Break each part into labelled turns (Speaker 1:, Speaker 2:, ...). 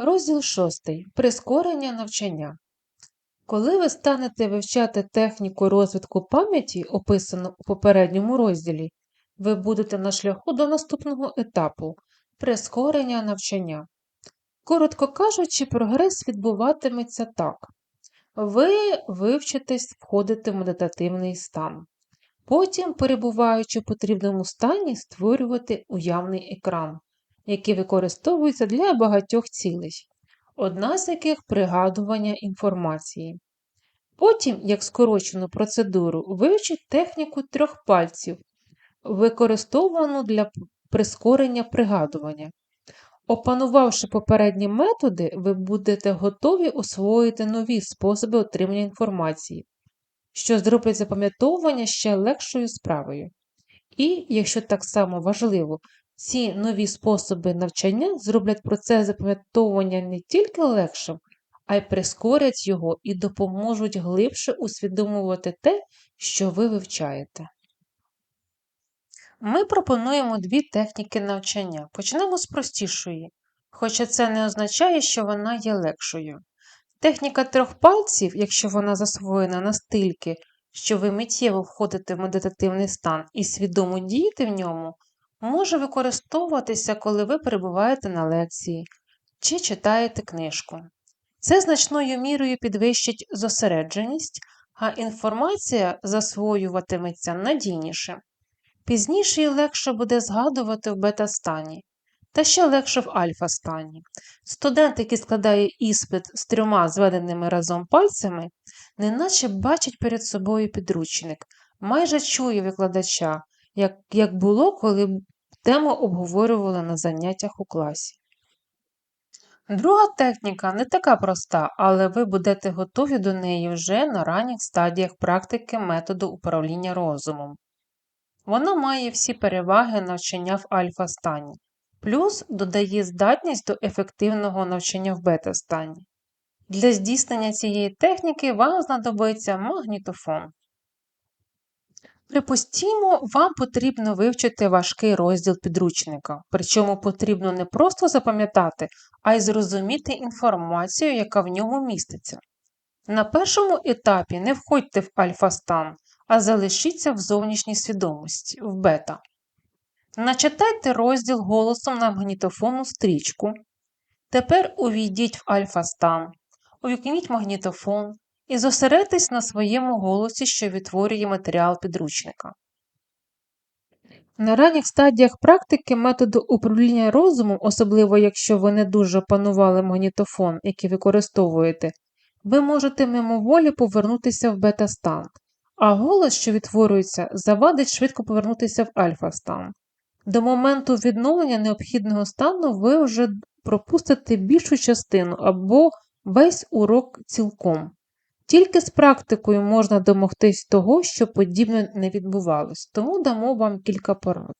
Speaker 1: Розділ 6. Прискорення навчання. Коли ви станете вивчати техніку розвитку пам'яті, описану у попередньому розділі, ви будете на шляху до наступного етапу прискорення навчання. Коротко кажучи, прогрес відбуватиметься так. Ви вивчитесь входити в медитативний стан. Потім, перебуваючи в потрібному стані, створювати уявний екран, який використовується для багатьох цілей, одна з яких пригадування інформації. Потім, як скорочену процедуру, вивчіть техніку трьох пальців, використовану для прискорення пригадування. Опанувавши попередні методи, ви будете готові освоїти нові способи отримання інформації, що зроблять запам'ятовування ще легшою справою. І, якщо так само важливо, ці нові способи навчання зроблять процес запам'ятовування не тільки легшим, а й прискорять його і допоможуть глибше усвідомувати те, що ви вивчаєте. Ми пропонуємо дві техніки навчання. Почнемо з простішої, хоча це не означає, що вона є легшою. Техніка трьох пальців, якщо вона засвоєна настільки, що ви миттєво входите в медитативний стан і свідомо дієте в ньому, може використовуватися, коли ви перебуваєте на лекції чи читаєте книжку. Це значною мірою підвищить зосередженість, а інформація засвоюватиметься надійніше. Пізніше і легше буде згадувати в бета-стані, та ще легше в альфа-стані. Студент, який складає іспит з трьома зведеними разом пальцями, неначе бачить перед собою підручник, майже чує викладача, як, як було, коли тему обговорювали на заняттях у класі. Друга техніка не така проста, але ви будете готові до неї вже на ранніх стадіях практики методу управління розумом. Вона має всі переваги навчання в альфа-стані, плюс додає здатність до ефективного навчання в бета-стані. Для здійснення цієї техніки вам знадобиться магнітофон. Припустімо, вам потрібно вивчити важкий розділ підручника, причому потрібно не просто запам'ятати, а й зрозуміти інформацію, яка в ньому міститься. На першому етапі не входьте в альфа-стан, а залишіться в зовнішній свідомості, в бета. Начитайте розділ голосом на магнітофонну стрічку. Тепер увійдіть в альфа-стан, увікніть магнітофон і зосередьтесь на своєму голосі, що відтворює матеріал підручника. На ранніх стадіях практики методу управління розумом, особливо якщо ви не дуже опанували магнітофон, який використовуєте, ви можете мимоволі повернутися в бета-стан, а голос, що відтворюється, завадить швидко повернутися в альфа-стан. До моменту відновлення необхідного стану ви вже пропустите більшу частину або весь урок цілком. Тільки з практикою можна домогтись того, що подібне не відбувалось, тому дамо вам кілька порад.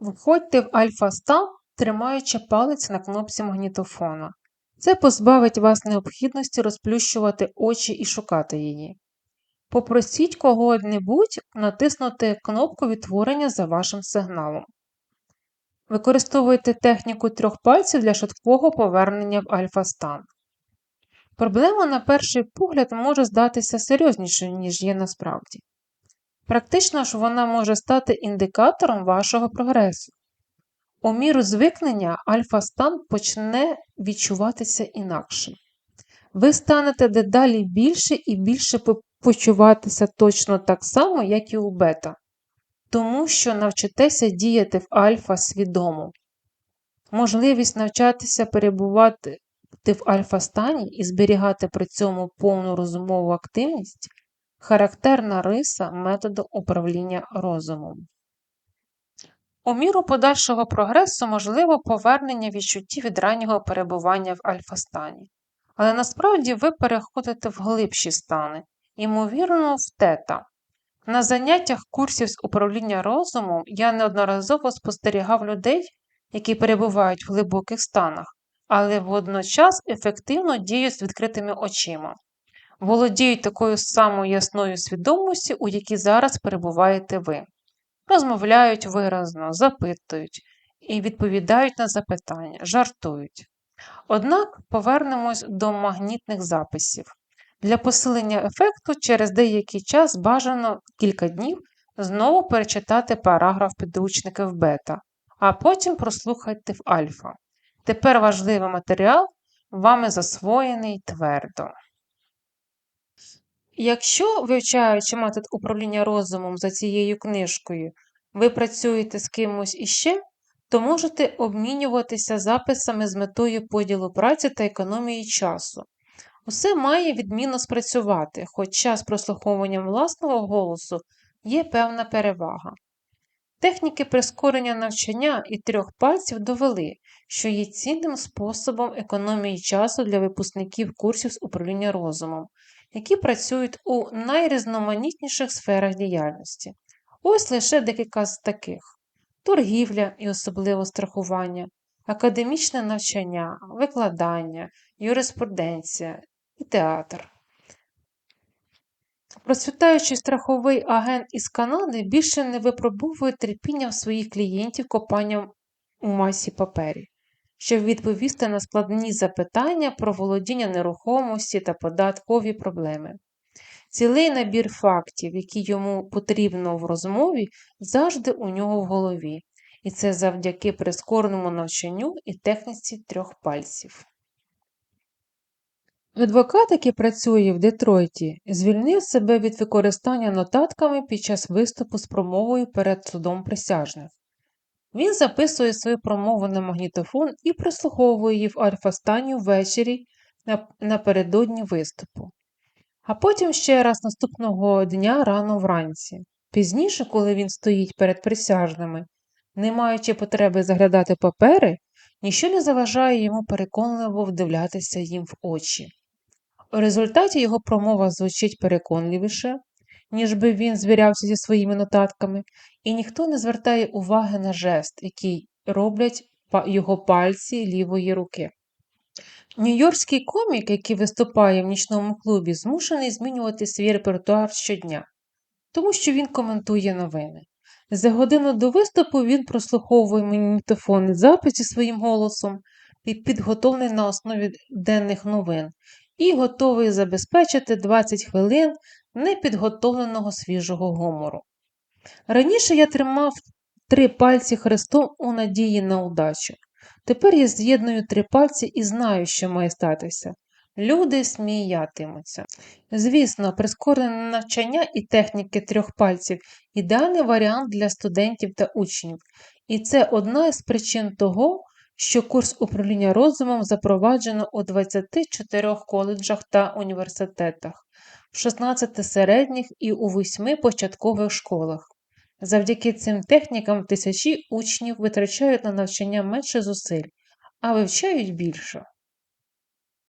Speaker 1: Входьте в альфа-стан, тримаючи палець на кнопці магнітофона. Це позбавить вас необхідності розплющувати очі і шукати її. Попросіть кого-небудь натиснути кнопку відтворення за вашим сигналом. Використовуйте техніку трьох пальців для швидкого повернення в альфа-стан. Проблема, на перший погляд, може здатися серйознішою, ніж є насправді. Практично ж вона може стати індикатором вашого прогресу. У міру звикнення альфа-стан почне відчуватися інакше. Ви станете дедалі більше і більше почуватися точно так само, як і у бета, тому що навчитеся діяти в альфа свідомо. Можливість навчатися перебувати в альфа-стані і зберігати при цьому повну розумову активність характерна риса методу управління розумом. У міру подальшого прогресу можливо повернення відчуттів від раннього перебування в альфа-стані, але насправді ви переходите в глибші стани, ймовірно, в тета. На заняттях курсів з управління розумом я неодноразово спостерігав людей, які перебувають в глибоких станах, але водночас ефективно діють з відкритими очима, володіють такою самою ясною свідомістю, у якій зараз перебуваєте ви, розмовляють виразно, запитують і відповідають на запитання, жартують. Однак повернемось до магнітних записів. Для посилення ефекту через деякий час бажано кілька днів знову перечитати параграф підручника в бета, а потім прослухайте в альфа. Тепер важливий матеріал вами засвоєний твердо. Якщо, вивчаючи метод управління розумом за цією книжкою, ви працюєте з кимось іще, то можете обмінюватися записами з метою поділу праці та економії часу. Усе має відмінно спрацювати, хоча з прослуховуванням власного голосу є певна перевага. Техніки прискорення навчання і трьох пальців довели, що є цінним способом економії часу для випускників курсів з управління розумом, які працюють у найрізноманітніших сферах діяльності. Ось лише декілька з таких: торгівля і особливо страхування, академічне навчання, викладання, юриспруденція і театр. Процвітаючий страховий агент із Канади більше не випробовує терпіння в своїх клієнтів копанням у масі папері, щоб відповісти на складні запитання про володіння нерухомості та податкові проблеми. Цілий набір фактів, які йому потрібно в розмові, завжди у нього в голові, і це завдяки прискореному навчанню і техніці трьох пальців. Адвокат, який працює в Детройті, звільнив себе від використання нотатками під час виступу з промовою перед судом присяжних. Він записує свою промову на магнітофон і прослуховує її в альфа-стані ввечері напередодні виступу. А потім ще раз наступного дня рано вранці. Пізніше, коли він стоїть перед присяжними, не маючи потреби заглядати папери, ніщо не заважає йому переконливо вдивлятися їм в очі. У результаті його промова звучить переконливіше, ніж би він звірявся зі своїми нотатками, і ніхто не звертає уваги на жест, який роблять його пальці лівої руки. Нью-Йоркський комік, який виступає в нічному клубі, змушений змінювати свій репертуар щодня, тому що він коментує новини. За годину до виступу він прослуховує магнітофонний запис зі своїм голосом, і підготовлений на основі денних новин, і готовий забезпечити 20 хвилин непідготовленого свіжого гумору. Раніше я тримав три пальці хрестом у надії на удачу. Тепер я з'єдную три пальці і знаю, що має статися. Люди сміятимуться. Звісно, прискорене навчання і техніки трьох пальців ідеальний варіант для студентів та учнів, і це одна із причин того, що курс управління розумом запроваджено у 24 коледжах та університетах, в 16 середніх і у 8 початкових школах. Завдяки цим технікам тисячі учнів витрачають на навчання менше зусиль, а вивчають більше.